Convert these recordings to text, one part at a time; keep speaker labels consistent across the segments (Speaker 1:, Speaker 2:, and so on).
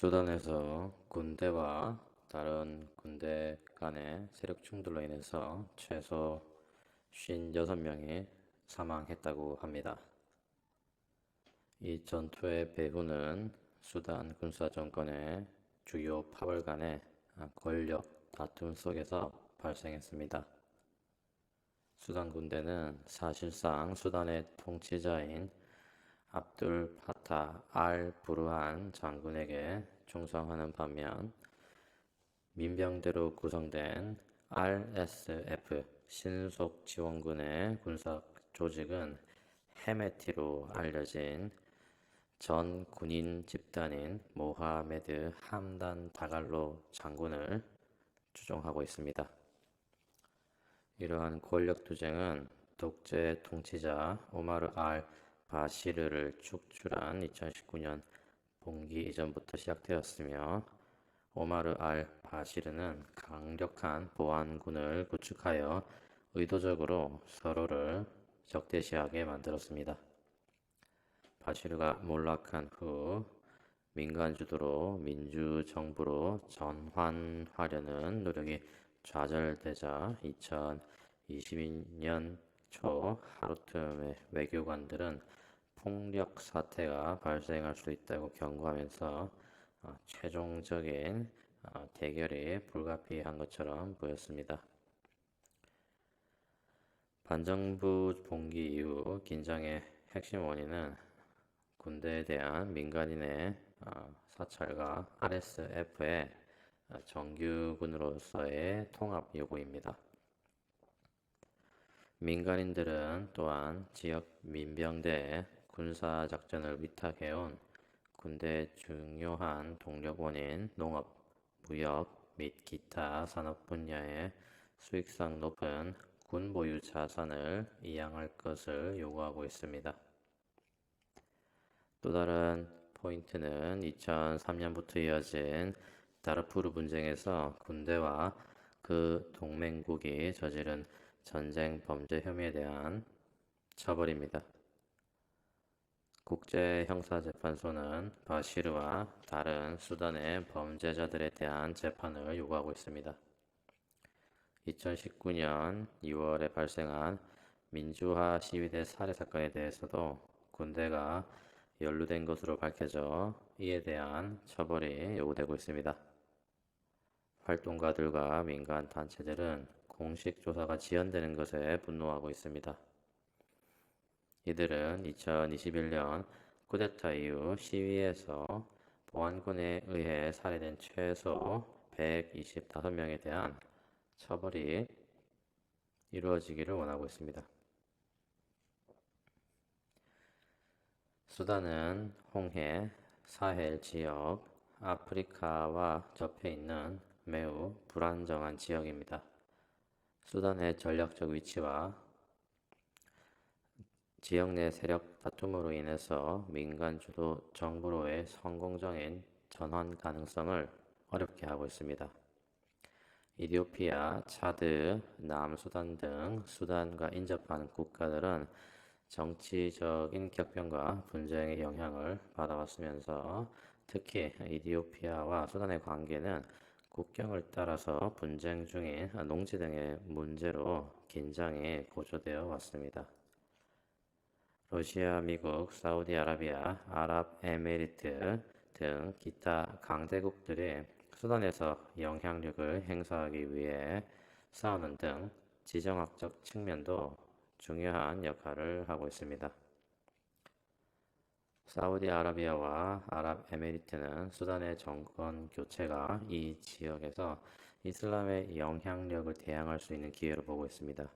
Speaker 1: 수단에서 군대와 다른 군대 간의 세력 충돌로 인해서 최소 56명이 사망했다고 합니다. 이 전투의 배후는 수단 군사 정권의 주요 파벌 간의 권력 다툼 속에서 발생했습니다. 수단 군대는 사실상 수단의 통치자인 압둘 파타 알 부르한 장군에게 충성하는 반면 민병대로 구성된 RSF 신속 지원군의 군사 조직은 헤메티로 알려진 전 군인 집단인 모하메드 함단 다갈로 장군을 추종하고 있습니다. 이러한 권력 투쟁은 독재 통치자 오마르 알 바시르를 축출한 2019년 봉기 이전부터 시작되었으며 오마르 알 바시르는 강력한 보안군을 구축하여 의도적으로 서로를 적대시하게 만들었습니다. 바시르가 몰락한 후 민간 주도로 민주 정부로 전환하려는 노력이 좌절되자 2022년 초 하루틈의 외교관들은 폭력 사태가 발생할 수 있다고 경고하면서 어, 최종적인 어, 대결이 불가피한 것처럼 보였습니다. 반정부 봉기 이후 긴장의 핵심 원인은 군대에 대한 민간인의 어, 사찰과 RSF의 정규군으로서의 통합 요구입니다. 민간인들은 또한 지역 민병대에 군사작전을 위탁해온 군대의 중요한 동력원인 농업, 무역 및 기타 산업 분야의 수익성 높은 군 보유 자산을 이양할 것을 요구하고 있습니다. 또 다른 포인트는 2003년부터 이어진 다르푸르 분쟁에서 군대와 그 동맹국이 저지른 전쟁 범죄 혐의에 대한 처벌입니다. 국제형사재판소는 바시르와 다른 수단의 범죄자들에 대한 재판을 요구하고 있습니다. 2019년 2월에 발생한 민주화 시위대 살해 사건에 대해서도 군대가 연루된 것으로 밝혀져 이에 대한 처벌이 요구되고 있습니다. 활동가들과 민간 단체들은 공식 조사가 지연되는 것에 분노하고 있습니다. 이들은 2021년 쿠데타 이후 시위에서 보안군에 의해 살해된 최소 125명에 대한 처벌이 이루어지기를 원하고 있습니다. 수단은 홍해, 사헬 지역, 아프리카와 접해 있는 매우 불안정한 지역입니다. 수단의 전략적 위치와 지역 내 세력 다툼으로 인해서 민간 주도 정부로의 성공적인 전환 가능성을 어렵게 하고 있습니다. 이디오피아, 차드, 남수단 등 수단과 인접하는 국가들은 정치적인 격변과 분쟁의 영향을 받아왔으면서 특히 이디오피아와 수단의 관계는 국경을 따라서 분쟁 중인 농지 등의 문제로 긴장이 고조되어 왔습니다. 러시아, 미국, 사우디아라비아, 아랍에미리트 등 기타 강대국들이 수단에서 영향력을 행사하기 위해 싸우는 등 지정학적 측면도 중요한 역할을 하고 있습니다. 사우디아라비아와 아랍에미리트는 수단의 정권 교체가 이 지역에서 이슬람의 영향력을 대항할 수 있는 기회로 보고 있습니다.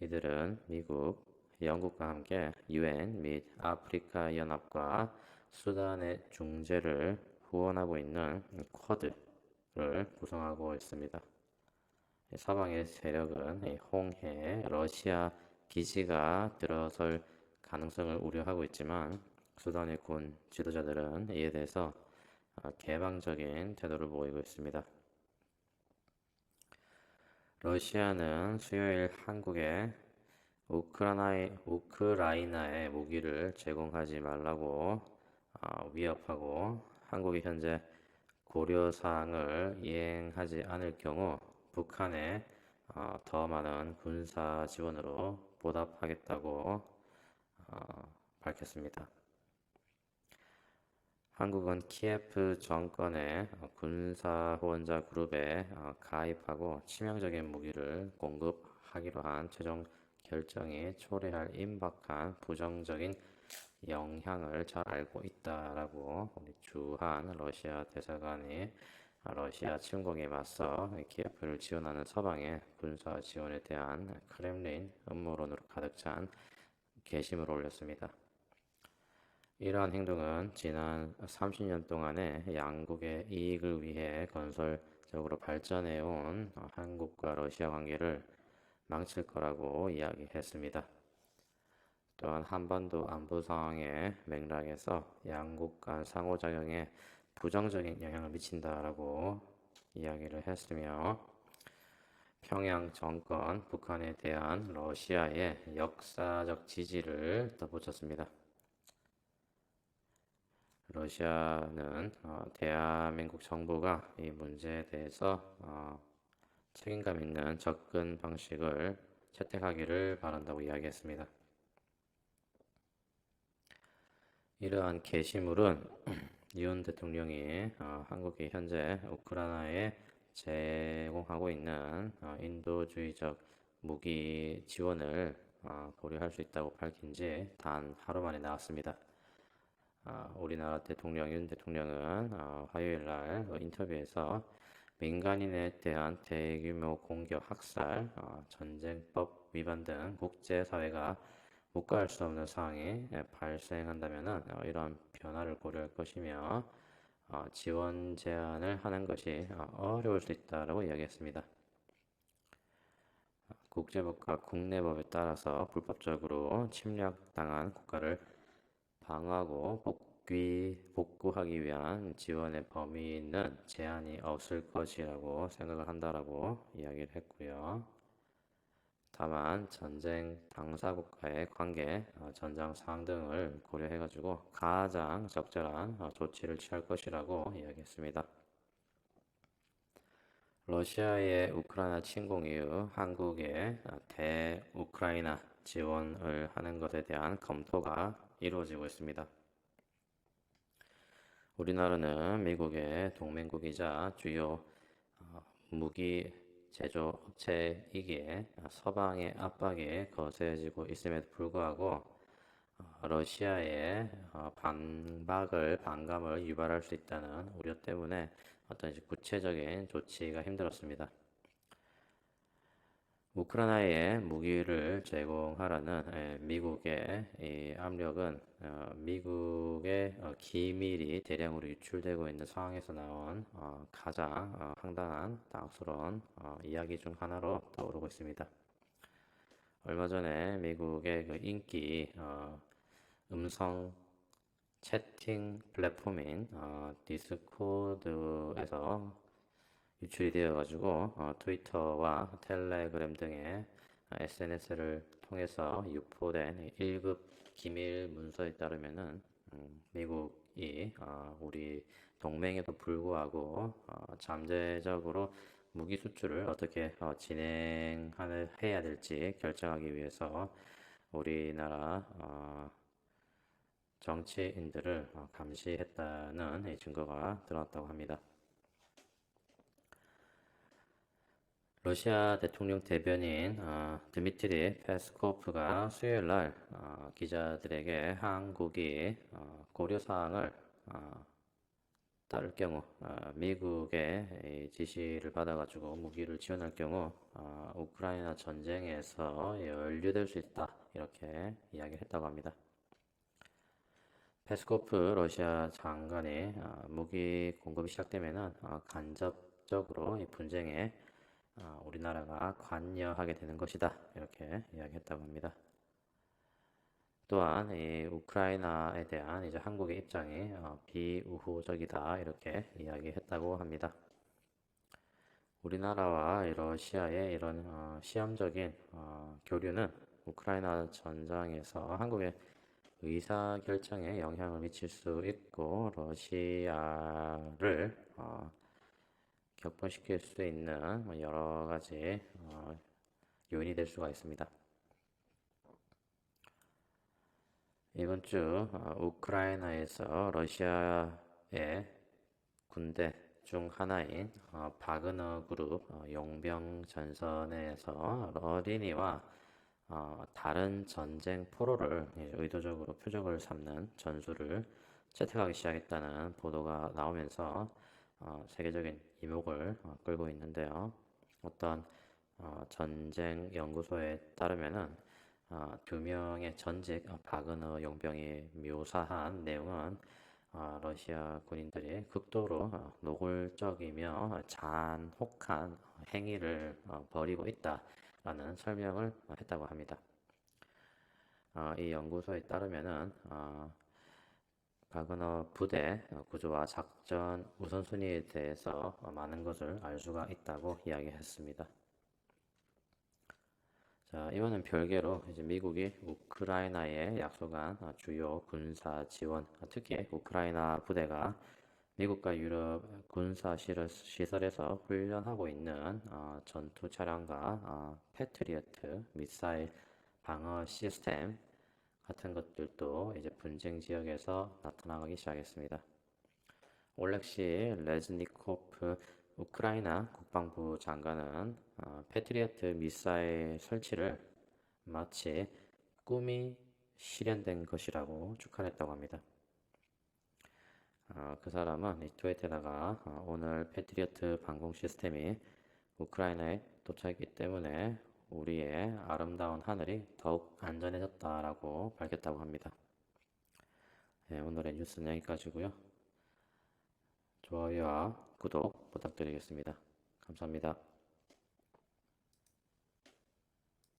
Speaker 1: 이들은 미국, 영국과 함께 유엔 및 아프리카 연합과 수단의 중재를 후원하고 있는 쿼드를 구성하고 있습니다. 사방의 세력은 홍해 러시아 기지가 들어설 가능성을 우려하고 있지만 수단의 군 지도자들은 이에 대해서 아, 개방적인 태도를 보이고 있습니다. 러시아는 수요일 한국에 우크라이나에, 우크라이나에 무기를 제공하지 말라고 아, 위협하고 한국이 현재 고려사항을 이행하지 않을 경우 북한에 어, 더 많은 군사 지원으로 보답하겠다고 어, 밝혔습니다. 한국은 키예프 정권의 군사 후원자 그룹에 어, 가입하고 치명적인 무기를 공급하기로 한 최종 결정이 초래할 임박한 부정적인 영향을 잘 알고 있다라고 우리 주한 러시아 대사관이 러시아 침공에 맞서 키예프를 지원하는 서방의 군사 지원에 대한 크렘린 음모론으로 가득 찬 게시물을 올렸습니다. 이러한 행동은 지난 30년 동안의 양국의 이익을 위해 건설적으로 발전해 온 한국과 러시아 관계를 망칠 거라고 이야기했습니다. 또한 한반도 안보 상황의 맥락에서 양국 간 상호작용에 부정적인 영향을 미친다라고 이야기를 했으며 평양 정권 북한에 대한 러시아의 역사적 지지를 덧붙였습니다. 러시아는 어, 대한민국 정부가 이 문제에 대해서 어, 책임감 있는 접근 방식을 채택하기를 바란다고 이야기했습니다. 이러한 게시물은 윤 대통령이 어, 한국이 현재 우크라이나에 제공하고 있는 어, 인도주의적 무기 지원을 어, 고려할 수 있다고 밝힌 지 단 하루 만에 나왔습니다. 어, 우리나라 대통령 윤 대통령은 어, 화요일 날 인터뷰에서 민간인에 대한 대규모 공격, 학살, 어, 전쟁법 위반 등 국제사회가 묵과할 수 없는 상황이 발생한다면 이러한 변화를 고려할 것이며 지원 제한을 하는 것이 어려울 수 있다고 이야기했습니다. 국제법과 국내법에 따라서 불법적으로 침략당한 국가를 방어하고 복귀, 복구하기 위한 지원의 범위는 제한이 없을 것이라고 생각을 한다라고 이야기를 했고요. 다만 전쟁 당사국과의 관계, 어, 전장 상황 등을 고려해 가지고 가장 적절한 어, 조치를 취할 것이라고 이야기했습니다. 러시아의 우크라이나 침공 이후 한국의 어, 대우크라이나 지원을 하는 것에 대한 검토가 이루어지고 있습니다. 우리나라는 미국의 동맹국이자 주요 어, 무기 제조 업체이기에 서방의 압박이 거세지고 있음에도 불구하고 어, 러시아의 어, 반박을 반감을 유발할 수 있다는 우려 때문에 어떤 구체적인 조치가 힘들었습니다. 우크라이나에 무기를 제공하라는 예, 미국의 압력은 어, 미국의 어, 기밀이 대량으로 유출되고 있는 상황에서 나온 어, 가장 황당한 당스러운 이야기 중 하나로 떠오르고 있습니다. 얼마 전에 미국의 그 인기 음성 채팅 플랫폼인 디스코드에서 유출이 되어가지고 어, 트위터와 텔레그램 등의 SNS를 통해서 유포된 1급 기밀 문서에 따르면은 음, 미국이 어, 우리 동맹에도 불구하고 어, 잠재적으로 무기 수출을 어떻게 어, 진행해야 될지 결정하기 위해서 우리나라 어, 정치인들을 어, 감시했다는 증거가 드러났다고 합니다. 러시아 대통령 대변인 어, 드미트리 페스코프가 수요일 날 어, 기자들에게 한국이 어, 고려 사항을 어, 따를 경우 어, 미국의 지시를 받아가지고 무기를 지원할 경우 어, 우크라이나 전쟁에서 연루될 수 있다 이렇게 이야기를 했다고 합니다. 페스코프 러시아 장관이 무기 공급이 시작되면 간접적으로 이 분쟁에 어, 우리나라가 관여하게 되는 것이다. 이렇게 이야기했다고 합니다. 또한 이 우크라이나에 대한 이제 한국의 입장이 어, 비우호적이다 이렇게 이야기했다고 합니다. 우리나라와 러시아의 이런 어, 시험적인 어, 교류는 우크라이나 전장에서 한국의 의사 결정에 영향을 미칠 수 있고 러시아를 어, 격분시킬 수 있는 뭐 여러 가지 어, 요인이 될 수가 있습니다. 이번 주 어, 우크라이나에서 러시아의 군대 중 하나인 어, 바그너 그룹 어, 용병 전선에서 어린이와 어, 다른 전쟁 포로를 예, 의도적으로 표적을 삼는 전술을 채택하기 시작했다는 보도가 나오면서 어, 세계적인 이목을 어, 끌고 있는데요. 어떤 어, 전쟁 연구소에 따르면은 어, 두 명의 전직 어, 바그너 용병이 묘사한 내용은 어, 러시아 군인들이 극도로 어, 노골적이며 잔혹한 행위를 어, 벌이고 있다라는 설명을 어, 했다고 합니다. 어, 이 연구소에 따르면은 어, 바그너 부대 어, 구조와 작전 우선순위에 대해서 어, 많은 것을 알 수가 있다고 이야기했습니다. 자, 이번엔 별개로 이제 미국이 우크라이나에 약속한 어, 주요 군사 지원, 어, 특히 우크라이나 부대가 미국과 유럽 군사 시설- 시설에서 훈련하고 있는 어, 전투 차량과 어, 패트리어트 미사일 방어 시스템 같은 것들도 이제 분쟁 지역에서 나타나기 시작했습니다. 올렉시 레즈니코프 우크라이나 국방부 장관은 어, 패트리어트 미사일 설치를 마치 꿈이 실현된 것이라고 축하했다고 합니다. 어, 그 사람은 이 트위터에다가 어, 오늘 패트리어트 방공 시스템이 우크라이나에 도착했기 때문에 우리의 아름다운 하늘이 더욱 안전해졌다라고 밝혔다고 합니다. 네, 오늘의 뉴스는 여기까지고요. 좋아요와 구독 부탁드리겠습니다. 감사합니다.